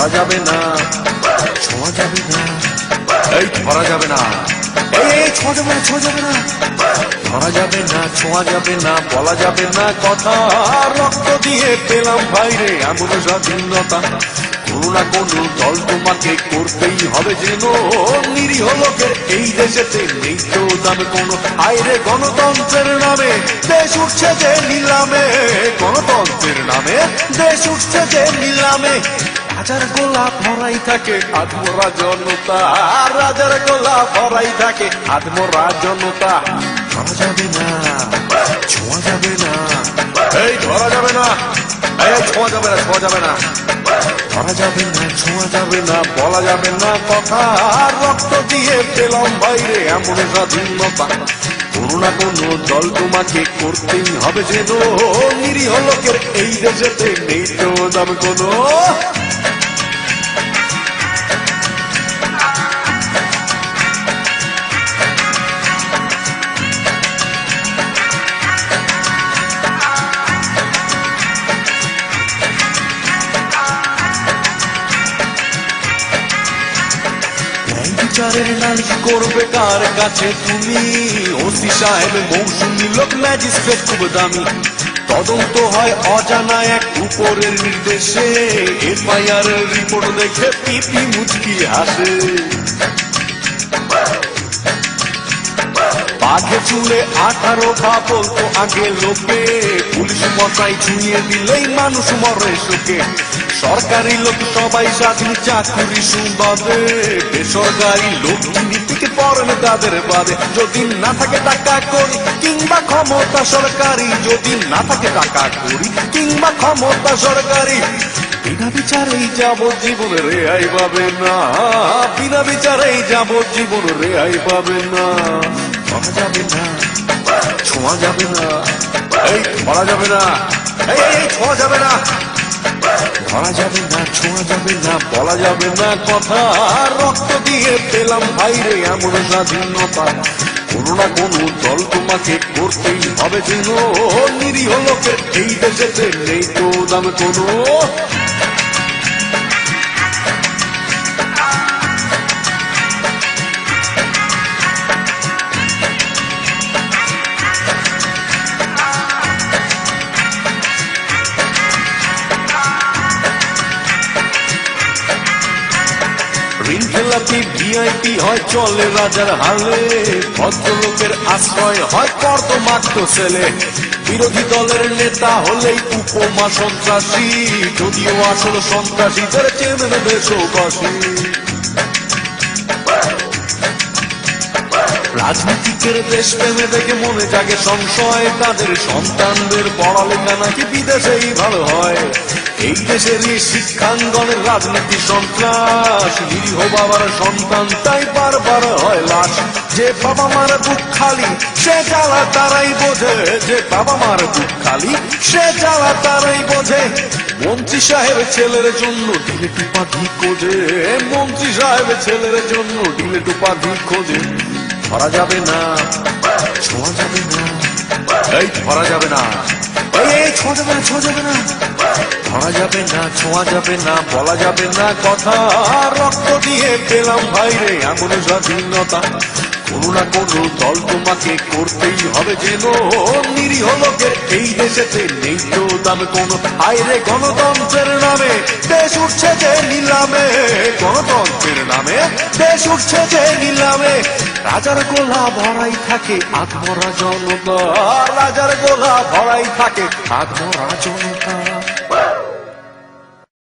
যাবে না। ছোঁয়া যাবে না। এই ধরা যাবে না। এই এই ছোঁয়া যাবে না ছোঁয়া যাবে না। ধরা যাবে না ছোঁয়া যাবে না বলা যাবে না কথা। রক্ত দিয়ে পেলাম বাইরে এমন স্বাধীনতা। কোনো না কোনো দল তোমাকে করতেই হবে যেন। নিরীহ লোকের এই দেশেতে নেই তো দাম কোনো। আইরে গণতন্ত্রের নামে দেশ উঠছে যে নিলামে। গণতন্ত্রের নামে দেশ উঠছে যে নিলামে। রাজার গোলা ভরাই থাকে আত্মরা জনতা। রাজার গোলা ভরাই থাকে আত্মরা জনতা। ধরা যাবে না, ছোঁয়া যাবে না। এই ধরা যাবে না। ছোঁয়া যাবে না, ছোঁয়া যাবে না। যাবে না, ছোঁয়া যাবে না, বলা যাবে না কথা। আর রক্ত দিয়ে পেলাম বাইরে এমন স্বাধীনতা কোনো না কোনো দল তোমাকে করতেই হবে যেন। নিরীহ লোকের এই দেশেতে নেই তো দাম কোনো। বিচারের নালিশ করবে কার কাছে তুমি? ওসি সাহেব, মৌসুমি লোক, ম্যাজিস্ট্রেট খুব দামি। তদন্ত হয় অজানা এক উপরের নির্দেশে। এফআইআর রিপোর্ট দেখে পিপি মুচকি হাসে। বাঘে চুলে আঠারো ভা বলতো আগে লোকে। পুলিশ মশাই ছুঁয়ে দিলেই মানুষ মরে শোকে সরকারি লোক সবাই স্বাধীন, চাকুরি সুবাদে। বেসরকারি লোক নীতিকে পড়েন তাদের বাদে। যদি না থাকে টাকা করি, কিংবা ক্ষমতা সরকারি। যদি না থাকে টাকা করি, কিংবা ক্ষমতা সরকারি। বিনা বিচারেই যাব জীবন রেহাই পাবে না। বিনা বিচারেই যাব জীবন রেহাই পাবে না। ধরা যাবে না। ছোঁয়া যাবে না। এই ধরা যাবে না। এই ছোঁয়া যাবে না। ধরা যাবে না, ছোঁয়া যাবে না, বলা যাবে না কথা। রক্ত দিয়ে পেলাম ভাইরে এমন স্বাধীনতা। কোনো না কোনো দল তোমাকে করতেই হবে যেন। নিরীহ লোকের এই দেশেতে নেই তো দাম কোনো। ঋণ খেলাপি ভিআইপি হয়, চলে রাজার হালে। ভদ্রলোকের আশ্রয় হয় কর্দমাক্ত ছেলে। বিরোধী দলের নেতা হলেই উপমা সন্ত্রাসী। যদিও আসল সন্ত্রাসীদের চেনে দেশবাসী রাজনীতিকের দেশ প্রেমে দেখে মনে জাগে সংশয়। তাদের সন্তানদের পড়ালেখা নাকি বিদেশেই ভালো হয়। এই দেশেরই শিক্ষাঙ্গনের রাজনীতি সন্ত্রাস, নিরীহ বাবার সন্তান তাই বারবার হয় লাশ। যে বাবা মার বুক খালি, সে জ্বালা তারাই বোঝে। যে বাবা মার বুক খালি, সে জ্বালা তারাই বোঝে। মন্ত্রী সাহেব ছেলের জন্য ঢিলে টুপাধি খোঁজে। মন্ত্রী সাহেব ছেলের জন্য ঢিলে টুপাধি খোঁজে। ধরা যাবে না। ছোঁয়া যাবে না। এই ধরা যাবে না। ছোঁয়া যাবে না, ছোঁয়া যাবে না। ধরা যাবে না, ছোঁয়া যাবে না, বলা যাবে না কথা। রক্ত দিয়ে পেলাম ভাইরে এমন স্বাধীনতা। কোনো না কোনো দল তোমাকে করতেই হবে যেন। নিরীহ লোকের এই দেশেতে নেই তো দাম কোনো। আইরে গণতন্ত্রের নামে দেশ উঠছে যে নিলামে। গণতন্ত্রের নামে দেশ উঠছে যে নিলামে। রাজার গোলা ভরাই থাকে আত্মরা জনতা। রাজার গোলা ভরাই থাকে আত্মরা জনতা।